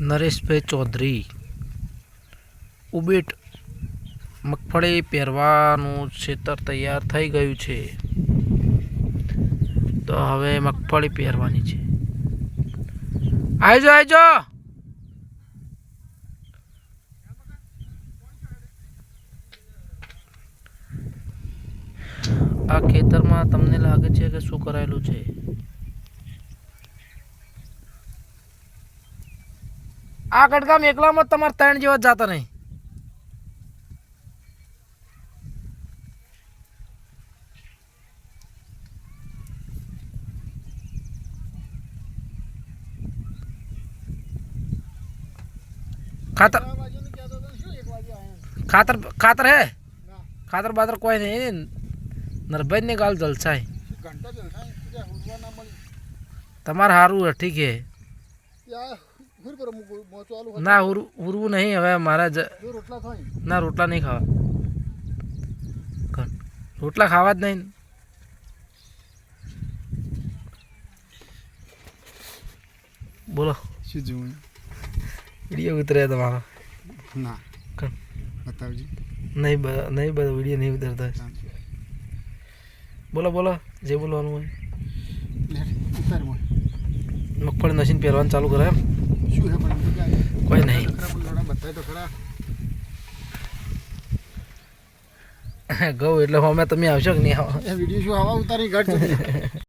નરેશભાઈ ચૌધરી. ઉબેટ મગફળી પહેરવાનું ક્ષેત્ર તૈયાર થઈ ગયું છે. તો હવે મગફળી પહેરવાની છે. આવજો આવજો આ ખેતરમાં તમને લાગે છે કે શું કરાયેલું છે? આ કટકામ એકલામાં તમારે ત્રણ જેવા જતા નહીં. ખાતર ખાતર ખાતર હે? ખાતર બાતર કોઈ નહીં નરભાઈ ને ગાલ જલસાય. તમારે સારું ઠીક હે. ના ઉરવું નહીં હવે મારા ના રોટલા નહીં ખાવા. રોટલા ખાવા જ નહીં. બોલો. શું જોવું? વીડિયો ઉતરે તમારો. ના. બતાવજો બતાવજી. નહીં નહીં બધા વીડિયો નહીં ઉતરતા. બોલો બોલો જે બોલવાનું હોય. મગફળી નસીન પહેરવાનું ચાલુ કરે. શું કાંઈ નહીં. ગૌ એટલે અમે તમે આવશો કે નહીં? આવો વીડિયો શું આવા ઉતારી ઘટ